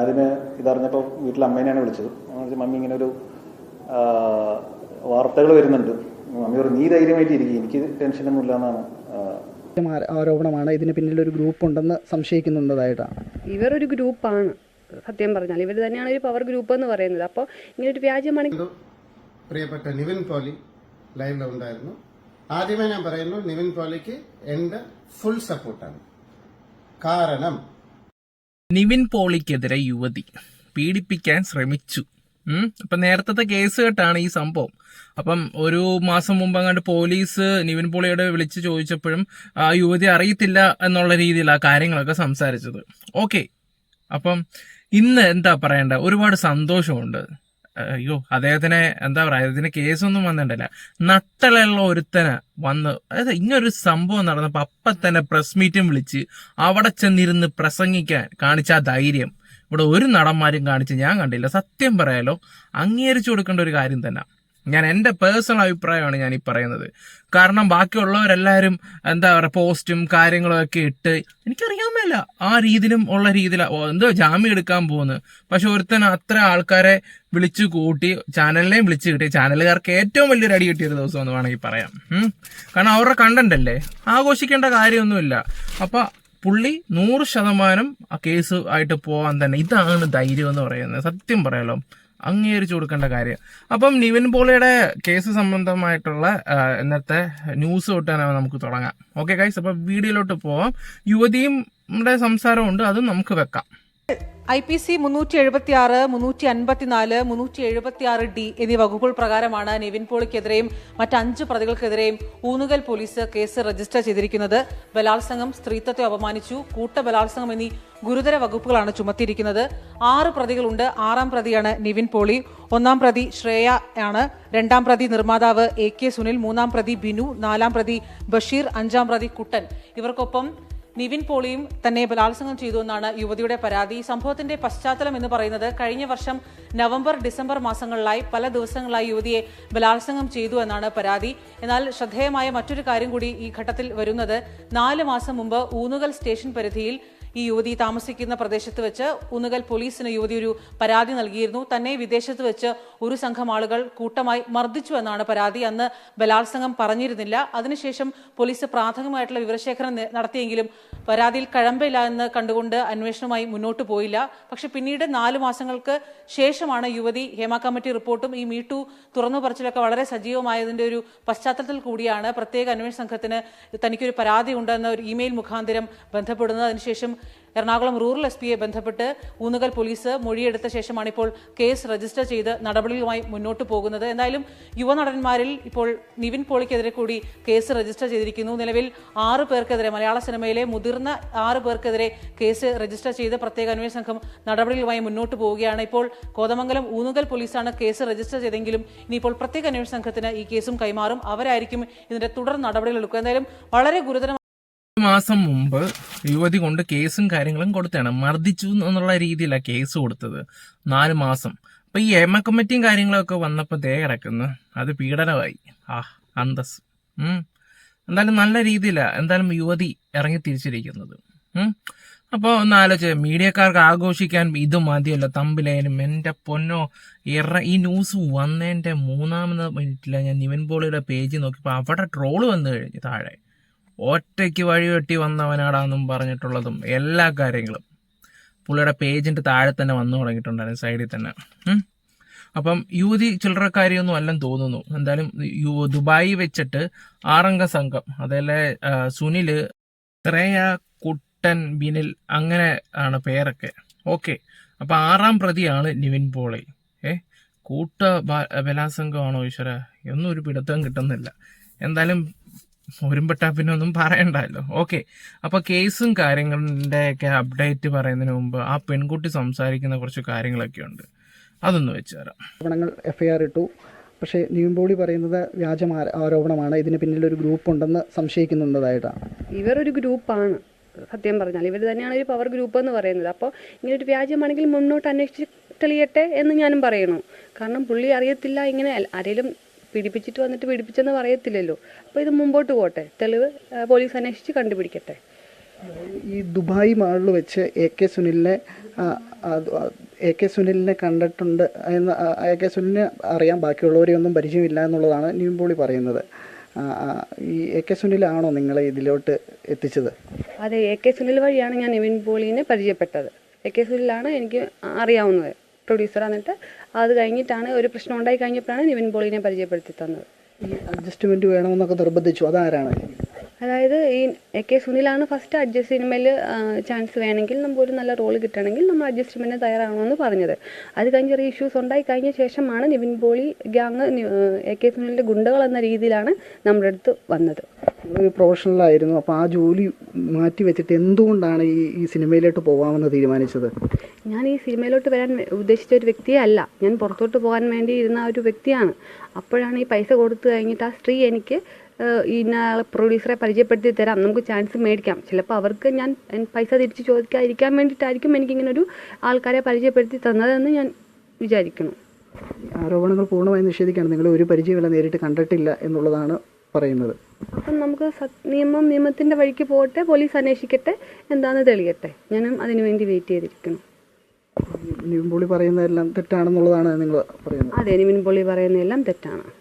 ആദ്യമേ ഇതറിഞ്ഞപ്പോൾ വീട്ടിൽ അമ്മേനെയാണ് വിളിച്ചത്. മമ്മി ഇങ്ങനെ ഒരു വാർത്തകൾ വരുന്നുണ്ട്. മമ്മി ഒരു നീ ധൈര്യമായിട്ട് ഇരിക്കും. എനിക്ക് ടെൻഷനൊന്നും ഇല്ല എന്നാണ് ആരോപണമാണ്. ഇതിന് പിന്നിൽ ഒരു ഗ്രൂപ്പ് ഉണ്ടെന്ന് സംശയിക്കുന്നുണ്ടതായിട്ടാണ്. ഇവരൊരു ഗ്രൂപ്പാണ് സത്യം പറഞ്ഞാൽ. ഇവർ തന്നെയാണ് ഒരു പവർ ഗ്രൂപ്പ് എന്ന് പറയുന്നത്. അപ്പോൾ ഇങ്ങനെ ഒരു വ്യാജമാണ് പ്രിയപ്പെട്ട നിവിൻ പോലി ലൈവിലുണ്ടായിരുന്നു ആദ്യമേ ഞാൻ പറയുന്നു നിവിൻ പോളിക്ക് എന്റെ ഫുൾ സപ്പോർട്ടാണ്. കാരണം നിവിൻ പോളിക്കെതിരെ യുവതി പീഡിപ്പിക്കാൻ ശ്രമിച്ചു. അപ്പൊ നേരത്തെ കേസ് കേട്ടാണ് ഈ സംഭവം. അപ്പം ഒരു മാസം മുമ്പ് അങ്ങോട്ട് പോലീസ് നിവിൻ പോളിയോട് വിളിച്ച് ചോദിച്ചപ്പോഴും ആ യുവതി അറിയത്തില്ല എന്നുള്ള രീതിയിലാണ് കാര്യങ്ങളൊക്കെ സംസാരിച്ചത്. ഓക്കെ. അപ്പം ഇന്ന് എന്താ പറയണ്ട? ഒരുപാട് സന്തോഷമുണ്ട്. അയ്യോ അദ്ദേഹത്തിന് എന്താ പറയാ ഇതിന് കേസൊന്നും വന്നിട്ടില്ല. നട്ടലുള്ള ഒരുത്തനെ വന്ന് അതായത് ഇങ്ങനൊരു സംഭവം നടന്നപ്പോ അപ്പൊ തന്നെ പ്രസ് മീറ്റും വിളിച്ച് അവിടെ ചെന്നിരുന്ന് പ്രസംഗിക്കാൻ കാണിച്ച ആ ധൈര്യം. ഇവിടെ ഒരു നടന്മാരും കാണിച്ച് ഞാൻ കണ്ടില്ല. സത്യം പറയാലോ അംഗീകരിച്ചു കൊടുക്കേണ്ട ഒരു കാര്യം തന്നെ. ഞാൻ എന്റെ പേഴ്സണൽ അഭിപ്രായമാണ് ഞാൻ ഈ പറയുന്നത്. കാരണം ബാക്കിയുള്ളവരെല്ലാവരും എന്താ പറയുക പോസ്റ്റും കാര്യങ്ങളും ഒക്കെ ഇട്ട് എനിക്കറിയാൻ മേല ആ രീതിയിലും ഉള്ള രീതിയിലാണ് എന്തോ ജാമ്യം എടുക്കാൻ പോകുന്നത് പക്ഷെ ഒരുത്തൻ അത്ര ആൾക്കാരെ വിളിച്ചു കൂട്ടി ചാനലിനെയും വിളിച്ചു കിട്ടി. ചാനലുകാർക്ക് ഏറ്റവും വലിയൊരു അടി കിട്ടിയ ദിവസം എന്ന് വേണമെങ്കിൽ പറയാം. കാരണം അവരുടെ കണ്ടന്റ് അല്ലേ? ആഘോഷിക്കേണ്ട കാര്യമൊന്നുമില്ല. അപ്പൊ പുള്ളി നൂറ് ശതമാനം ആ കേസ് ആയിട്ട് പോവാൻ തന്നെ ഇതാണ് ധൈര്യം എന്ന് പറയുന്നത്. സത്യം പറയാലോ. അംഗീകരിച്ചു കൊടുക്കേണ്ട കാര്യം. അപ്പം നിവിൻ പോളിയുടെ കേസ് സംബന്ധമായിട്ടുള്ള ഇന്നത്തെ ന്യൂസ് തൊട്ട് തന്നെ നമുക്ക് തുടങ്ങാം. ഓക്കെ ഗൈസ് അപ്പം വീഡിയോയിലോട്ട് പോവാം. യുവതിയും സംസാരമുണ്ട് അത് നമുക്ക് വെക്കാം. ഐ പി സി മുന്നൂറ്റി എഴുപത്തി ആറ് മുന്നൂറ്റി അൻപത്തിനാല് മുന്നൂറ്റി എഴുപത്തി ആറ് ഡി എന്നീ വകുപ്പുകൾ പ്രകാരമാണ് നിവിൻ പോളിക്കെതിരെയും മറ്റ് അഞ്ച് പ്രതികൾക്കെതിരെയും ഊന്നുകൽ പോലീസ് കേസ് രജിസ്റ്റർ ചെയ്തിരിക്കുന്നത്. ബലാത്സംഗം സ്ത്രീത്വത്തെ അപമാനിച്ചു കൂട്ട ബലാത്സംഗം എന്നീ ഗുരുതര വകുപ്പുകളാണ് ചുമത്തിയിരിക്കുന്നത്. ആറ് പ്രതികളുണ്ട്. ആറാം പ്രതിയാണ് നിവിൻ പോളി. ഒന്നാം പ്രതി ശ്രേയ ആണ്. രണ്ടാം പ്രതി നിർമ്മാതാവ് എ കെ സുനിൽ. മൂന്നാം പ്രതി ബിനു. നാലാം പ്രതി ബഷീർ. അഞ്ചാം പ്രതി കുട്ടൻ. ഇവർക്കൊപ്പം നിവിൻ പോളിയും തന്നെ ബലാത്സംഗം ചെയ്തു എന്നാണ് യുവതിയുടെ പരാതി. സംഭവത്തിന്റെ പശ്ചാത്തലം എന്ന് പറയുന്നത് കഴിഞ്ഞ വർഷം നവംബർ ഡിസംബർ മാസങ്ങളിലായി പല ദിവസങ്ങളായി യുവതിയെ ബലാത്സംഗം ചെയ്തു എന്നാണ് പരാതി. എന്നാൽ ശ്രദ്ധേയമായ മറ്റൊരു കാര്യം കൂടി ഈ ഘട്ടത്തിൽ വരുന്നത്. നാല് മാസം മുമ്പ് ഊന്നുകൽ സ്റ്റേഷൻ പരിധിയിൽ ഈ യുവതി താമസിക്കുന്ന പ്രദേശത്ത് വെച്ച് ഉന്നുകൽ പോലീസിന് യുവതി ഒരു പരാതി നൽകിയിരുന്നു. തന്നെ വിദേശത്ത് വെച്ച് ഒരു സംഘം ആളുകൾ കൂട്ടമായി മർദ്ദിച്ചു എന്നാണ് പരാതി. അന്ന് ബലാത്സംഗം പറഞ്ഞിരുന്നില്ല. അതിനുശേഷം പോലീസ് പ്രാഥമികമായിട്ടുള്ള വിവരശേഖരണം നടത്തിയെങ്കിലും പരാതിയിൽ കഴമ്പില്ല എന്ന് കണ്ടുകൊണ്ട് അന്വേഷണവുമായി മുന്നോട്ട് പോയില്ല. പക്ഷെ പിന്നീട് നാല് മാസങ്ങൾക്ക് ശേഷമാണ് യുവതി ഹേമ കമ്മിറ്റി റിപ്പോർട്ടും ഈ മീട്ടു തുറന്നു പറച്ചിലൊക്കെ വളരെ സജീവമായതിന്റെ ഒരു പശ്ചാത്തലത്തിൽ കൂടിയാണ്. പ്രത്യേക അന്വേഷണ സംഘത്തിന് തനിക്കൊരു പരാതി ഉണ്ടെന്ന ഒരു ഇമെയിൽ മുഖാന്തരം ബന്ധപ്പെടുന്നത്. അതിനുശേഷം എറണാകുളം റൂറൽ എസ് പിയെ ബന്ധപ്പെട്ട് ഊന്നുകൽ പോലീസ് മൊഴിയെടുത്ത ശേഷമാണ് ഇപ്പോൾ കേസ് രജിസ്റ്റർ ചെയ്ത് നടപടികളുമായി മുന്നോട്ട് പോകുന്നത്. എന്തായാലും യുവനടന്മാരിൽ ഇപ്പോൾ നിവിൻ പോളിക്കെതിരെ കൂടി കേസ് രജിസ്റ്റർ ചെയ്തിരിക്കുന്നു. നിലവിൽ ആറ് പേർക്കെതിരെ മലയാള സിനിമയിലെ മുതിർന്ന ആറ് പേർക്കെതിരെ കേസ് രജിസ്റ്റർ ചെയ്ത് പ്രത്യേക അന്വേഷണ സംഘം നടപടികളുമായി മുന്നോട്ട് പോവുകയാണ്. ഇപ്പോൾ കോതമംഗലം ഊന്നുകൽ പോലീസാണ് കേസ് രജിസ്റ്റർ ചെയ്തെങ്കിലും ഇനിയിപ്പോൾ പ്രത്യേക അന്വേഷണ സംഘത്തിന് ഈ കേസും കൈമാറും. അവരായിരിക്കും ഇതിന്റെ തുടർ നടപടികൾ എടുക്കുക. എന്തായാലും വളരെ ഗുരുതര ഒരു മാസം മുമ്പ് യുവതി കൊണ്ട് കേസും കാര്യങ്ങളും കൊടുത്തതാണ്. മർദ്ദിച്ചു എന്നുള്ള രീതിയിലാണ് കേസ് കൊടുത്തത്. നാല് മാസം. അപ്പൊ ഈ എമ കമ്മിറ്റിയും കാര്യങ്ങളൊക്കെ വന്നപ്പോ ദേ കിടക്കുന്നു. അത് പീഡനമായി. ആ അന്തസ് എന്തായാലും നല്ല രീതിയിലാണ് എന്തായാലും യുവതി ഇറങ്ങി തിരിച്ചിരിക്കുന്നത്. അപ്പോൾ ഒന്ന് ആലോചിച്ച് മീഡിയക്കാർക്ക് ആഘോഷിക്കാൻ ഇത് മതിയല്ലോ. തമ്പിലേനും എന്റെ പൊന്നോ ഇറ ഈ ന്യൂസ് വന്നതിന്റെ മൂന്നാമത് മിനിറ്റിലാണ് ഞാൻ നിവൻ പോളിയുടെ പേജ് നോക്കിയപ്പോൾ അവിടെ ട്രോൾ വന്നു കഴിഞ്ഞു താഴെ. ഒറ്റയ്ക്ക് വഴിവെട്ടി വന്നവനാടാന്നും പറഞ്ഞിട്ടുള്ളതും എല്ലാ കാര്യങ്ങളും. പുള്ളിയുടെ പേജിന്റെ താഴെ തന്നെ വന്നു തുടങ്ങിയിട്ടുണ്ടായിരുന്നു സൈഡിൽ തന്നെ. അപ്പം യുവതി ചില്ലറക്കാരിയൊന്നും അല്ലെന്ന് തോന്നുന്നു. എന്തായാലും ദുബായി വെച്ചിട്ട് ആറംഗ സംഘം അതേലെ സുനിൽ ശ്രേയ കുട്ടൻ ബിനിൽ അങ്ങനെ ആണ് പേരൊക്കെ. ഓക്കെ. അപ്പം ആറാം പ്രതിയാണ് നിവിൻ പോളി. ഏ? കൂട്ട ബലാസംഘമാണോ ഈശ്വര? ഒന്നും ഒരു പിടുത്തം കിട്ടുന്നില്ല. എന്തായാലും ഒരുമ്പെട്ടാ പിന്നെ ഒന്നും പറയണ്ടല്ലോ ഓക്കെ അപ്പൊ കേസും കാര്യങ്ങളുടെ ഒക്കെ അപ്ഡേറ്റ് പറയുന്നതിന് മുമ്പ് ആ പെൺകുട്ടി സംസാരിക്കുന്ന കുറച്ച് കാര്യങ്ങളൊക്കെ ഉണ്ട്. അതൊന്ന് വെച്ച് തരാം. ആരോപണങ്ങൾ എഫ്ഐആർ ഇട്ടു. പക്ഷേ നീമ്പോളി പറയുന്നത് വ്യാജ ആരോപണമാണ്. ഇതിന് പിന്നിൽ ഒരു ഗ്രൂപ്പ് ഉണ്ടെന്ന് സംശയിക്കുന്നുണ്ടതായിട്ടാണ്. ഇവരൊരു ഗ്രൂപ്പാണ് സത്യം പറഞ്ഞാൽ ഇവർ തന്നെയാണ് ഒരു പവർ ഗ്രൂപ്പ് എന്ന് പറയുന്നത്. അപ്പോൾ ഇങ്ങനെ ഒരു വ്യാജമാണെങ്കിൽ മുന്നോട്ട് അന്വേഷിച്ച് തെളിയട്ടെ എന്ന് ഞാനും പറയണു. കാരണം പുള്ളി അറിയത്തില്ല ഇങ്ങനെ ആരെങ്കിലും പീഡിപ്പിച്ചിട്ട് വന്നിട്ട് പീഡിപ്പിച്ചെന്ന് പറയത്തില്ലല്ലോ. അപ്പോൾ ഇത് മുമ്പോട്ട് പോട്ടെ. തെളിവ് പോലീസ് അന്വേഷിച്ച് കണ്ടുപിടിക്കട്ടെ. ഈ ദുബായ് മാളിൽ വെച്ച് എ കെ സുനിലിനെ എ കെ സുനിലിനെ കണ്ടിട്ടുണ്ട് എന്ന് എ കെ സുനിലിനെ അറിയാം ബാക്കിയുള്ളവരെയൊന്നും പരിചയമില്ല എന്നുള്ളതാണ് നീമ്പോളി പോളി പറയുന്നത്. ഈ എ കെ സുനിലാണോ നിങ്ങളെ ഇതിലോട്ട് എത്തിച്ചത്? അതെ എ കെ സുനിൽ വഴിയാണ് ഞാൻ നിവിൻ പോളിനെ പരിചയപ്പെട്ടത്. എ കെ സുനിലാണ് എനിക്ക് അറിയാവുന്നത്. പ്രൊഡ്യൂസർ എന്നിട്ട് അത് കഴിഞ്ഞിട്ടാണ് ഒരു പ്രശ്നം ഉണ്ടായി കഴിഞ്ഞപ്പോഴാണ് നിവിൻ പോളിനെ പരിചയപ്പെടുത്തി തന്നത്. ഈ അഡ്ജസ്റ്റ്മെന്റ് വേണമെന്നൊക്കെ നിർബന്ധിച്ചു. അതാരാണ്? അതായത് ഈ എ കെ സുനിലാണ് ഫസ്റ്റ് അഡ്ജസ്റ്റ് സിനിമയിൽ ചാൻസ് വേണമെങ്കിൽ നമുക്ക് ഒരു നല്ല റോൾ കിട്ടണമെങ്കിൽ നമ്മൾ അഡ്ജസ്റ്റ്മെന്റ് തയ്യാറാണെന്ന് പറഞ്ഞത്. അത് കഴിഞ്ഞ് ചെറിയ ഇഷ്യൂസ് ഉണ്ടായി കഴിഞ്ഞ ശേഷമാണ് Nivin Pauly gang A K സുനിലിന്റെ ഗുണ്ടകൾ എന്ന രീതിയിലാണ് നമ്മുടെ അടുത്ത് വന്നത്. ഒരു പ്രൊഫഷണലായിരുന്നു അപ്പോൾ ആ ജോലി മാറ്റി വെച്ചിട്ട് എന്തുകൊണ്ടാണ് ഈ ഈ സിനിമയിലോട്ട് പോകാമെന്ന് തീരുമാനിച്ചത്? ഞാൻ ഈ സിനിമയിലോട്ട് വരാൻ ഉദ്ദേശിച്ച ഒരു വ്യക്തിയെ അല്ല. ഞാൻ പുറത്തോട്ട് പോകാൻ വേണ്ടി ഇരുന്ന ഒരു വ്യക്തിയാണ്. അപ്പോഴാണ് ഈ പൈസ കൊടുത്തു കഴിഞ്ഞിട്ട് ആ സ്ത്രീ എനിക്ക് ഇന്ന പ്രൊഡ്യൂസറെ പരിചയപ്പെടുത്തി തരാം. നമുക്ക് ചാൻസ് മേടിക്കാം. ചിലപ്പോൾ അവർക്ക് ഞാൻ പൈസ തിരിച്ച് ചോദിക്കാതിരിക്കാൻ വേണ്ടിയിട്ടായിരിക്കും എനിക്കിങ്ങനെ ഒരു ആൾക്കാരെ പരിചയപ്പെടുത്തി തന്നതെന്ന് ഞാൻ വിചാരിക്കുന്നു. ആരോപണങ്ങൾ പൂർണമായി നിഷേധിക്കുകയാണ്. നിങ്ങൾ ഒരു പരിചയമില്ല നേരിട്ട് കണ്ടിട്ടില്ല എന്നുള്ളതാണ് പറയുന്നത്. അപ്പം നമുക്ക് നിയമം നിയമത്തിന്റെ വഴിക്ക് പോകട്ടെ പോലീസ് അന്വേഷിക്കട്ടെ എന്താണെന്ന് തെളിയട്ടെ. ഞാനും അതിനുവേണ്ടി വെയിറ്റ് ചെയ്തിരിക്കുന്നു. നിവിൻ പോളി പറയുന്നതെല്ലാം തെറ്റാണെന്നുള്ളതാണ് നിങ്ങൾ പറയുന്നത്. അതെ നിവിൻ പോളി പറയുന്നതെല്ലാം തെറ്റാണ്.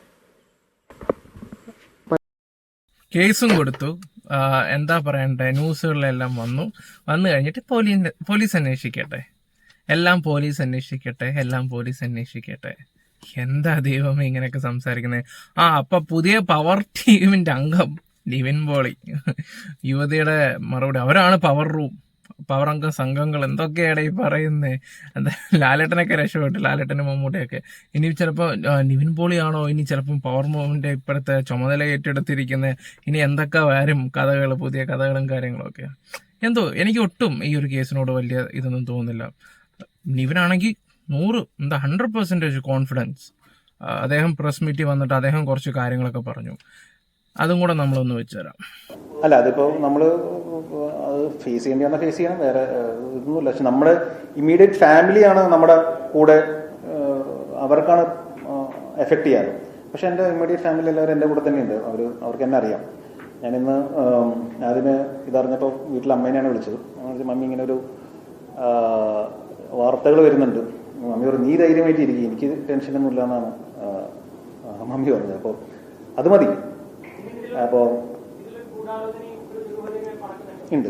കേസും കൊടുത്തു. എന്താ പറയണ്ടേ? ന്യൂസുകളിലെല്ലാം വന്നു. വന്നു കഴിഞ്ഞിട്ട് പോലീസ് പോലീസ് അന്വേഷിക്കട്ടെ. എല്ലാം പോലീസ് അന്വേഷിക്കട്ടെ. എല്ലാം പോലീസ് അന്വേഷിക്കട്ടെ. എന്താ ദൈവമേ ഇങ്ങനെയൊക്കെ സംസാരിക്കുന്നത് ആ അപ്പൊ പുതിയ പവർ ടീമിന്റെ അംഗം ലിവിൻ പോളി. യുവതിയുടെ മറുപടി. അവരാണ് പവർ റൂം. പവർ അംഗം സംഘങ്ങൾ എന്തൊക്കെയാണ് ഈ പറയുന്നത് എന്താ ലാലേട്ടനൊക്കെ രക്ഷപ്പെട്ടു ലാലേട്ടനും മമ്മൂട്ടിയൊക്കെ. ഇനി ചിലപ്പോൾ നിവിൻ പോളിയാണോ? ഇനി ചിലപ്പം പവർ മൂവിന്റെ ഇപ്പോഴത്തെ ചുമതല ഏറ്റെടുത്തിരിക്കുന്നത് ഇനി എന്തൊക്കെ വരും? കഥകൾ പുതിയ കഥകളും കാര്യങ്ങളും ഒക്കെ എന്തോ എനിക്ക് ഒട്ടും ഈ ഒരു കേസിനോട് വലിയ ഇതൊന്നും തോന്നുന്നില്ല. നിവിനാണെങ്കിൽ നൂറ് എന്താ ഹൺഡ്രഡ് പെർസെന്റേജ് കോൺഫിഡൻസ് അദ്ദേഹം പ്രസ് മീറ്റിൽ വന്നിട്ട് അദ്ദേഹം കുറച്ച് കാര്യങ്ങളൊക്കെ പറഞ്ഞു. അതും കൂടെ നമ്മളൊന്ന് വെച്ചുതരാം. അല്ല അതിപ്പോ നമ്മൾ അത് ഫേസ് ചെയ്യേണ്ടി വന്നാൽ ഫേസ് ചെയ്യണം. വേറെ ഇതൊന്നുമില്ല. പക്ഷെ നമ്മുടെ ഇമ്മീഡിയറ്റ് ഫാമിലിയാണ് നമ്മുടെ കൂടെ അവർക്കാണ് എഫക്ട് ചെയ്യാറ്. പക്ഷെ എന്റെ ഇമ്മീഡിയറ്റ് ഫാമിലി എല്ലാവരും എന്റെ കൂടെ തന്നെയുണ്ട്. അവർ അവർക്ക് എന്നെ അറിയാം. ഞാനിന്ന് ആദ്യമേ ഇതറിഞ്ഞപ്പോൾ വീട്ടിൽ അമ്മേനെയാണ് വിളിച്ചത്. മമ്മി ഇങ്ങനെ ഒരു വാർത്തകൾ വരുന്നുണ്ട്. മമ്മി പറഞ്ഞു നീ ധൈര്യമായിട്ട് ഇരിക്കും. എനിക്ക് ടെൻഷനൊന്നും ഇല്ല എന്നാണ് മമ്മി പറഞ്ഞത്. അപ്പോൾ അത് മതി. അപ്പോൾ ഉണ്ട്.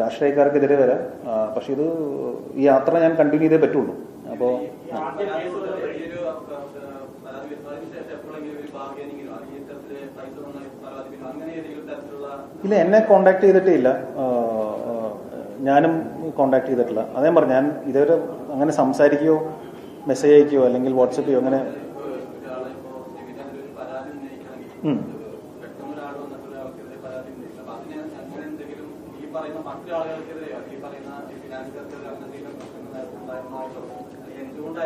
രാഷ്ട്രീയക്കാർക്കെതിരെ വരാം. പക്ഷെ ഇത് ഈ യാത്ര ഞാൻ കണ്ടിന്യൂ ചെയ്തേ പറ്റുള്ളൂ. അപ്പോൾ ഇല്ല എന്നെ കോണ്ടാക്ട് ചെയ്തിട്ടേ ഇല്ല. ഞാനും കോണ്ടാക്ട് ചെയ്തിട്ടില്ല. അതേ പറഞ്ഞു ഞാൻ ഇതുവരെ അങ്ങനെ സംസാരിക്കുകയോ മെസ്സേജ് അയക്കുകയോ അല്ലെങ്കിൽ വാട്സപ്പ് ചെയ്യോ അങ്ങനെ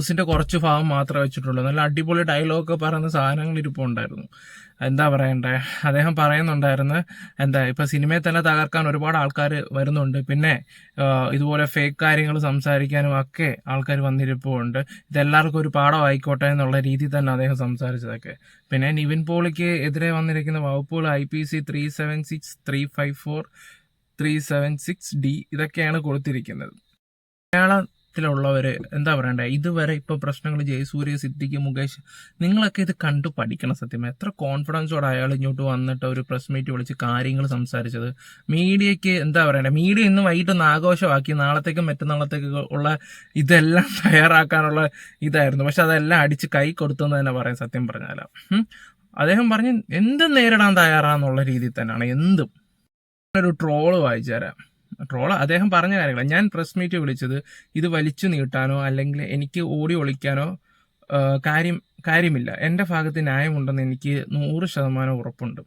ന്യൂസിന്റെ കുറച്ച് ഭാഗം മാത്രമേ വെച്ചിട്ടുള്ളൂ. നല്ല അടിപൊളി ഡയലോഗ് പറയുന്ന സാധനങ്ങൾ ഇരിപ്പുണ്ടായിരുന്നു എന്താ പറയണ്ടേ? അദ്ദേഹം പറയുന്നുണ്ടായിരുന്നു എന്താ ഇപ്പൊ സിനിമയെ തന്നെ തകർക്കാൻ ഒരുപാട് ആൾക്കാർ വരുന്നുണ്ട്. പിന്നെ ഇതുപോലെ ഫേക്ക് കാര്യങ്ങൾ സംസാരിക്കാനും ഒക്കെ ആൾക്കാർ വന്നിരിപ്പുണ്ട്. ഇതെല്ലാവർക്കും ഒരു പാഠം ആയിക്കോട്ടെ എന്നുള്ള രീതി തന്നെ അദ്ദേഹം സംസാരിച്ചതൊക്കെ. പിന്നെ നിവിൻ പോളിക്ക് എതിരെ വന്നിരിക്കുന്ന വകുപ്പുകൾ I P C three seven six three five four three seven six D ഇതൊക്കെയാണ് കൊടുത്തിരിക്കുന്നത്. മലയാള മലയാളത്തിലുള്ളവര് എന്താ പറയണ്ടേ? ഇതുവരെ ഇപ്പോൾ പ്രശ്നങ്ങൾ ജയസൂര്യ സിദ്ദിഖ് മുകേഷ് നിങ്ങളൊക്കെ ഇത് കണ്ടു പഠിക്കണം സത്യം. എത്ര കോൺഫിഡൻസോടെ അയാൾ ഇങ്ങോട്ട് വന്നിട്ട് ഒരു പ്രസ് മീറ്റ് വിളിച്ച് കാര്യങ്ങൾ സംസാരിച്ചത്. മീഡിയയ്ക്ക് എന്താ പറയണ്ടേ? മീഡിയ ഇന്ന് വൈകിട്ട് ഒന്ന് ആഘോഷമാക്കി നാളത്തേക്കും മറ്റന്നാളത്തേക്കും ഉള്ള ഇതെല്ലാം തയ്യാറാക്കാനുള്ള ഇതായിരുന്നു. പക്ഷെ അതെല്ലാം അടിച്ച് കൈ കൊടുത്തെന്ന് തന്നെ പറയാം സത്യം പറഞ്ഞാൽ അദ്ദേഹം പറഞ്ഞ് എന്തും നേരിടാൻ തയ്യാറാന്നുള്ള രീതിയിൽ തന്നെയാണ്. എന്തും. ഒരു ട്രോൾ വായിച്ചു തരാം ട്രോൾ അദ്ദേഹം പറഞ്ഞ കാര്യങ്ങളാണ് ഞാൻ പ്രസ് മീറ്റ് വിളിച്ചത് ഇത് വലിച്ചു നീട്ടാനോ അല്ലെങ്കിൽ എനിക്ക് ഓടി ഒളിക്കാനോ കാര്യം കാര്യമില്ല. എന്റെ ഭാഗത്ത് ന്യായമുണ്ടെന്ന് എനിക്ക് നൂറ് ശതമാനം ഉറപ്പുണ്ട്.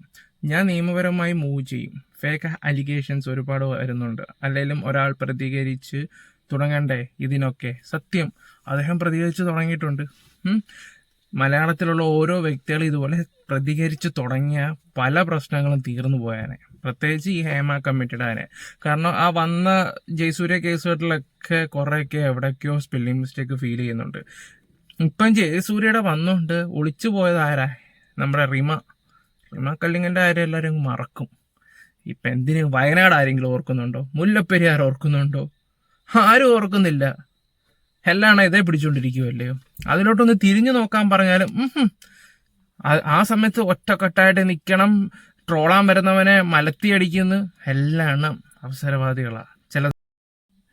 ഞാൻ നിയമപരമായി മൂവ് ചെയ്യും. ഫേക്ക് അലിഗേഷൻസ് ഒരുപാട് വരുന്നുണ്ട്. അല്ലെങ്കിലും ഒരാൾ പ്രതികരിച്ച് തുടങ്ങണ്ടേ ഇതിനൊക്കെ? സത്യം. അദ്ദേഹം പ്രതികരിച്ച് തുടങ്ങിയിട്ടുണ്ട്. മലയാളത്തിലുള്ള ഓരോ വ്യക്തികളും ഇതുപോലെ പ്രതികരിച്ചു തുടങ്ങിയ പല പ്രശ്നങ്ങളും തീർന്നു പോയാനെ. പ്രത്യേകിച്ച് ഈ ഹേമ കമ്മിറ്റിയുടെ ആനെ കാരണം ആ വന്ന ജയസൂര്യ കേസുകളിലൊക്കെ കുറേയൊക്കെ എവിടേക്കോ സ്പെല്ലിംഗ് മിസ്റ്റേക്ക് ഫീൽ ചെയ്യുന്നുണ്ട്. ഇപ്പം ജയസൂര്യയുടെ വന്നുകൊണ്ട് ഒളിച്ചു പോയത് ആരാ? നമ്മുടെ റിമ. റിമ കല്ലിങ്ങന്റെ കാര്യം എല്ലാവരും മറക്കും. ഇപ്പം എന്തിന് വയനാട് ആരെങ്കിലും ഓർക്കുന്നുണ്ടോ? മുല്ലപ്പെരിയാർ ഓർക്കുന്നുണ്ടോ? ആരും ഓർക്കുന്നില്ല. എല്ലാണ് ഇതേ പിടിച്ചുകൊണ്ടിരിക്കുകയല്ലയോ അതിലോട്ടൊന്ന് തിരിഞ്ഞു നോക്കാൻ പറഞ്ഞാലും. ആ- സമയത്ത് ഒറ്റക്കെട്ടായിട്ട് നിൽക്കണം ട്രോളാൻ വരുന്നവനെ മലത്തിയടിക്കുന്നു. എല്ലാം അവസരവാദികളാ. ചില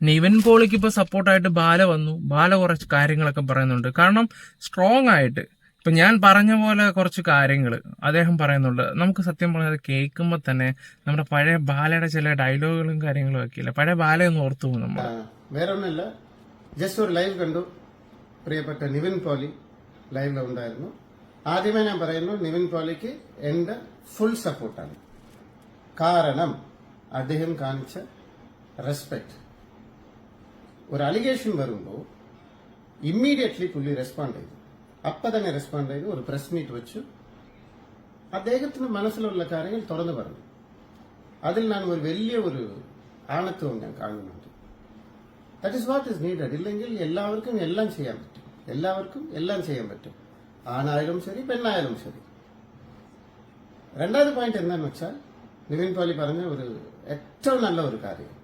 നിവൻ പോളിക്ക് ഇപ്പൊ സപ്പോർട്ടായിട്ട് ബാല വന്നു. ബാല കുറച്ച് കാര്യങ്ങളൊക്കെ പറയുന്നുണ്ട്. കാരണം സ്ട്രോങ് ആയിട്ട് ഇപ്പൊ ഞാൻ പറഞ്ഞ പോലെ കുറച്ച് കാര്യങ്ങൾ അദ്ദേഹം പറയുന്നുണ്ട്. നമുക്ക് സത്യം പറഞ്ഞത് കേൾക്കുമ്പോൾ തന്നെ നമ്മുടെ പഴയ ബാലയുടെ ചില ഡയലോഗുകളും കാര്യങ്ങളും ഒക്കെ ഇല്ല പഴയ ബാലയൊന്നും ഓർത്തു പോകും നമ്മൾ വേറെ ഒന്നുമില്ല ജസ്റ്റ് ഒരു ലൈവ് കണ്ടു. പ്രിയപ്പെട്ട നിവിൻ പോലി ലൈവിൽ ഉണ്ടായിരുന്നു. ആദ്യമേ ഞാൻ പറയുന്നു നിവിൻ പോലിക്ക് എന്റെ ഫുൾ സപ്പോർട്ടാണ് കാരണം അദ്ദേഹം കാണിച്ച റെസ്പെക്ട് ഒരു അലിഗേഷൻ വരുമ്പോൾ ഇമ്മീഡിയറ്റ്ലി പുള്ളി റെസ്പോണ്ട് ചെയ്തു. അപ്പൊ തന്നെ റെസ്പോണ്ട് ചെയ്തു ഒരു പ്രസ് മീറ്റ് വെച്ചു. അദ്ദേഹത്തിന് മനസ്സിലുള്ള കാര്യങ്ങൾ തുറന്നു പറഞ്ഞു. അതിൽ ഞാൻ ഒരു വലിയ ഒരു ആണത്വം ഞാൻ കാണുന്നുണ്ട് that is what is needed ഇല്ലെങ്കിൽ എല്ലാവർക്കും എല്ലാം ചെയ്യാൻ പറ്റും. എല്ലാവർക്കും എല്ലാം ചെയ്യാൻ പറ്റും. ആണായാലും ശരി പെണ്ണായാലും ശരി. രണ്ടാമത് പോയിന്റ് എന്താണെന്ന് വെച്ചാൽ നിവിൻ പോലി പറഞ്ഞ ഒരു ഏറ്റവും നല്ല ഒരു കാര്യം.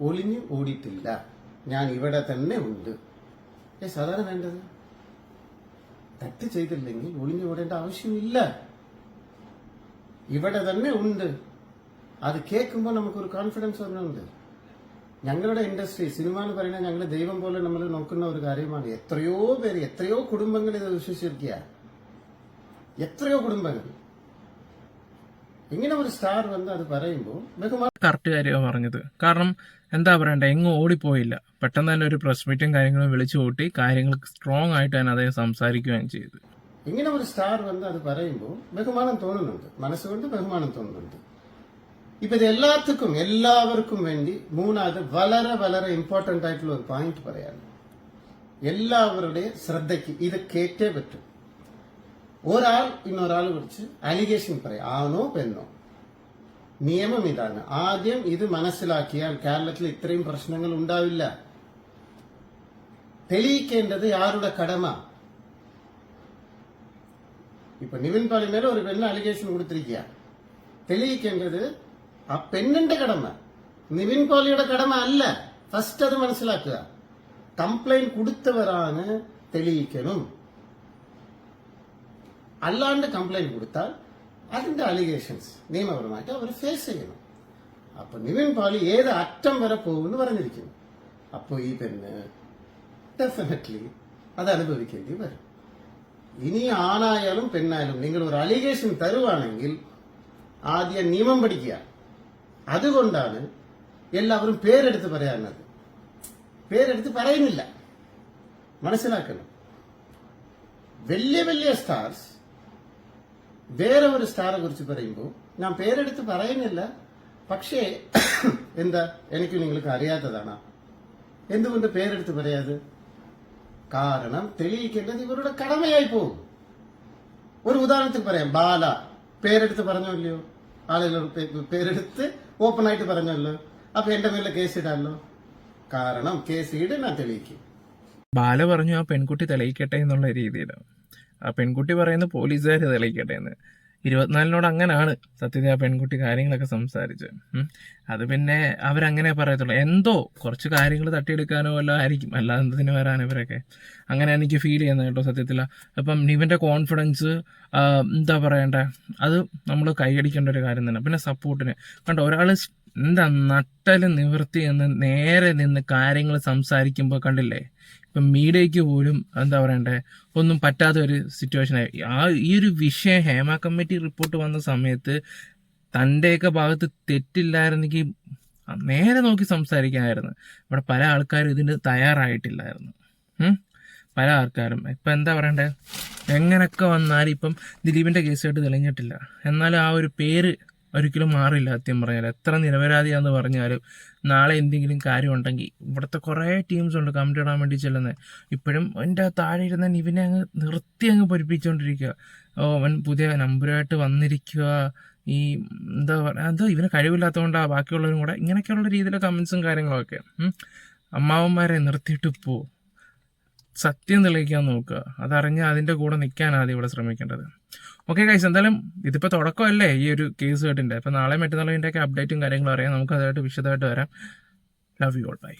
ഒളിഞ്ഞു ഓടിയിട്ടില്ല. ഞാൻ ഇവിടെ തന്നെ ഉണ്ട്. ഏ സാധാരണ വേണ്ടത്? തെറ്റ് ചെയ്തില്ലെങ്കിൽ ഒളിഞ്ഞു ഓടേണ്ട ആവശ്യമില്ല. ഇവിടെ തന്നെ ഉണ്ട്. അത് കേൾക്കുമ്പോൾ നമുക്കൊരു കോൺഫിഡൻസ് വരുന്നുണ്ട് ഞങ്ങളുടെ ഇൻഡസ്ട്രി സിനിമ എന്ന് പറയുന്നത് ഞങ്ങൾ ദൈവം പോലെ നമ്മൾ നോക്കുന്ന ഒരു കാര്യമാണ്. എത്രയോ പേര് എത്രയോ കുടുംബങ്ങൾ ഇത് വിശ്വസിച്ചിരിക്കുക എത്രയോ കുടുംബങ്ങൾ. ഇങ്ങനെ ഒരു സ്റ്റാർ വന്ന് അത് പറയുമ്പോൾ കറക്റ്റ് കാര്യമാണ് പറഞ്ഞത്. കാരണം എന്താ പറയണ്ടേ എങ്ങും ഓടിപ്പോയില്ല. പെട്ടെന്ന് തന്നെ ഒരു പ്രസ് മീറ്റും കാര്യങ്ങളും വിളിച്ചു കൂട്ടി കാര്യങ്ങൾ സ്ട്രോങ് ആയിട്ട് തന്നെ അദ്ദേഹം സംസാരിക്കുകയും ചെയ്തു. ഇങ്ങനെ ഒരു സ്റ്റാർ വന്ന് അത് പറയുമ്പോൾ ബഹുമാനം തോന്നുന്നുണ്ട്. മനസ്സുകൊണ്ട് ബഹുമാനം തോന്നുന്നുണ്ട്. ഇപ്പൊ ഇത് എല്ലാத்துക്കും എല്ലാവർക്കും വേണ്ടി മൂന്നാമത് വളരെ വളരെ ഇമ്പോർട്ടന്റ് ആയിട്ടുള്ള ഒരു പോയിന്റ് പറയാണ് എല്ലാവരുടെ ശ്രദ്ധയ്ക്ക് ഇത് കേട്ടേ പറ്റും. ഒരാൾ ഇന്നൊരാൾ കുറിച്ച് അലിഗേഷൻ പറയാം. ആണോ പെണ്ണോ? നിയമം ഇതാണ്. ആദ്യം ഇത് മനസ്സിലാക്കിയാൽ കേരളത്തിൽ ഇത്രയും പ്രശ്നങ്ങൾ ഉണ്ടാവില്ല. തെളിയിക്കേണ്ടത് ആരുടെ കടമ? ഇപ്പൊ നിവിൻ പാലി ഒരു പെണ്ണ് അലിഗേഷൻ കൊടുത്തിരിക്കുക തെളിയിക്കേണ്ടത് ആ പെണ്ണിന്റെ കടമ. നിവിൻ പോളിയുടെ കടമ അല്ല. ഫസ്റ്റ് അത് മനസ്സിലാക്കുക. കംപ്ലൈന്റ് കൊടുത്തവരാണ് തെളിയിക്കണം അല്ലാണ്ട് കംപ്ലൈന്റ് കൊടുത്താൽ അതിന്റെ അലിഗേഷൻസ് നിയമപരമായിട്ട് അവർ ഫേസ് ചെയ്യണം. അപ്പൊ നിവിൻ പോളി ഏത് അറ്റം വരെ പോകുമെന്ന് പറഞ്ഞിരിക്കുന്നു. അപ്പോൾ ഈ പെണ്ണ് ഡെഫിനറ്റ്ലി അത് അനുഭവിക്കേണ്ടി വരും. ഇനി ആണായാലും പെണ്ണായാലും നിങ്ങൾ ഒരു അലിഗേഷൻ തരുവാണെങ്കിൽ ആദ്യം നിയമം പഠിക്കുക. അതുകൊണ്ടാണ് എല്ലാവരും പേരെടുത്ത് പറയാനത് പേരെടുത്ത് പറയുന്നില്ല. മനസ്സിലാക്കണം. വലിയ വലിയ സ്റ്റാർസ് വേറെ ഒരു സ്റ്റാറെ കുറിച്ച് പറയുമ്പോൾ ഞാൻ പേരെടുത്ത് പറയുന്നില്ല. പക്ഷേ എന്താ എനിക്ക് നിങ്ങൾക്ക് അറിയാത്തതാണ്. എന്തുകൊണ്ട് പേരെടുത്ത് പറയാത്? കാരണം തെളിയിക്കേണ്ടത് ഇവരുടെ കടമയായി പോകും. ഒരു ഉദാഹരണത്തിൽ പറയാം ബാല. പേരെടുത്ത് പറഞ്ഞോ ഇല്ലയോ? ആളുകൾ പേരെടുത്ത് ഓപ്പൺ ആയിട്ട് പറഞ്ഞല്ലോ. അപ്പൊ എന്റെ മേലെ കേസ് ഇടാമല്ലോ കാരണം കേസ് ഇട് ഞാൻ തെളിയിക്കും. ബാല പറഞ്ഞു ആ പെൺകുട്ടി തെളിയിക്കട്ടെ എന്നുള്ള രീതിയിലാണ് ആ പെൺകുട്ടി പറയുന്നത് പോലീസുകാർ തെളിയിക്കട്ടെ എന്ന്. ഇരുപത്തിനാലിനോട് അങ്ങനാണ് സത്യത ആ പെൺകുട്ടി കാര്യങ്ങളൊക്കെ സംസാരിച്ചത്. അത് പിന്നെ അവരങ്ങനെ പറയത്തുള്ളൂ. എന്തോ കുറച്ച് കാര്യങ്ങൾ തട്ടിയെടുക്കാനോ അല്ല ആയിരിക്കും. അല്ലാതെ എന്തിനു വരാൻ ഇവരൊക്കെ? അങ്ങനെ എനിക്ക് ഫീൽ ചെയ്യുന്നത് കേട്ടോ സത്യത്തിൽ. അപ്പം നിവിന്റെ കോൺഫിഡൻസ് എന്താ പറയണ്ടേ? അത് നമ്മൾ കൈയടിക്കേണ്ട ഒരു കാര്യം തന്നെ. പിന്നെ സപ്പോർട്ടിന് കണ്ടോ ഒരാൾ എന്താ നട്ടൽ നിവൃത്തി എന്ന് നേരെ നിന്ന് കാര്യങ്ങൾ സംസാരിക്കുമ്പോൾ കണ്ടില്ലേ? ഇപ്പം മീഡിയയ്ക്ക് പോലും എന്താ പറയണ്ടേ? ഒന്നും പറ്റാത്ത ഒരു സിറ്റുവേഷനായി ആ ഈ ഒരു വിഷയം ഹേമ കമ്മിറ്റി റിപ്പോർട്ട് വന്ന സമയത്ത് തന്റെയൊക്കെ ഭാഗത്ത് തെറ്റില്ലായിരുന്നെങ്കിൽ നേരെ നോക്കി സംസാരിക്കാമായിരുന്നു ഇവിടെ പല ആൾക്കാരും ഇതിന് തയ്യാറായിട്ടില്ലായിരുന്നു. പല ആൾക്കാരും. ഇപ്പം എന്താ പറയണ്ടേ? എങ്ങനെയൊക്കെ വന്നാലും ഇപ്പം ദിലീപിന്റെ കേസായിട്ട് തെളിഞ്ഞിട്ടില്ല. എന്നാലും ആ ഒരു പേര് ഒരിക്കലും മാറില്ല സത്യം പറഞ്ഞാൽ എത്ര നിരപരാധിയാന്ന് പറഞ്ഞാലും നാളെ എന്തെങ്കിലും കാര്യം ഉണ്ടെങ്കിൽ ഇവിടുത്തെ കുറേ ടീംസ് ഉണ്ട് കമന്റ് ഇടാൻ വേണ്ടി ചെല്ലുന്നത് ഇപ്പോഴും എന്റെ താഴെ ഇരുന്ന നിവിനെ അങ്ങ് നിർത്തി അങ്ങ് പൊരിപ്പിച്ചുകൊണ്ടിരിക്കുക ഓ അവൻ പുതിയ നമ്പറുമായിട്ട് വന്നിരിക്കുക ഈ എന്താ പറയുക അത് ഇവന് കഴിവില്ലാത്തതുകൊണ്ടാണ് ബാക്കിയുള്ളവരും കൂടെ ഇങ്ങനെയൊക്കെയുള്ള രീതിയിലെ കമൻസും കാര്യങ്ങളൊക്കെ. അമ്മാവന്മാരെ നിർത്തിയിട്ട് പോ. സത്യം തെളിയിക്കാൻ നോക്കുക. അതറിഞ്ഞ് അതിന്റെ കൂടെ നിൽക്കാൻ ആദ്യം ഇവിടെ ശ്രമിക്കേണ്ടത്. ഓക്കെ കൈസ് എന്തായാലും ഇതിപ്പോൾ തുടക്കമല്ലേ ഈ ഒരു കേസ് കേട്ടിന്റെ അപ്പോൾ നാളെ മറ്റന്നാളും ഇതിന്റെയൊക്കെ അപ്ഡേറ്റും കാര്യങ്ങളും അറിയാം. നമുക്ക് അതായിട്ട് വിശദമായിട്ട് വരാം. Love you all by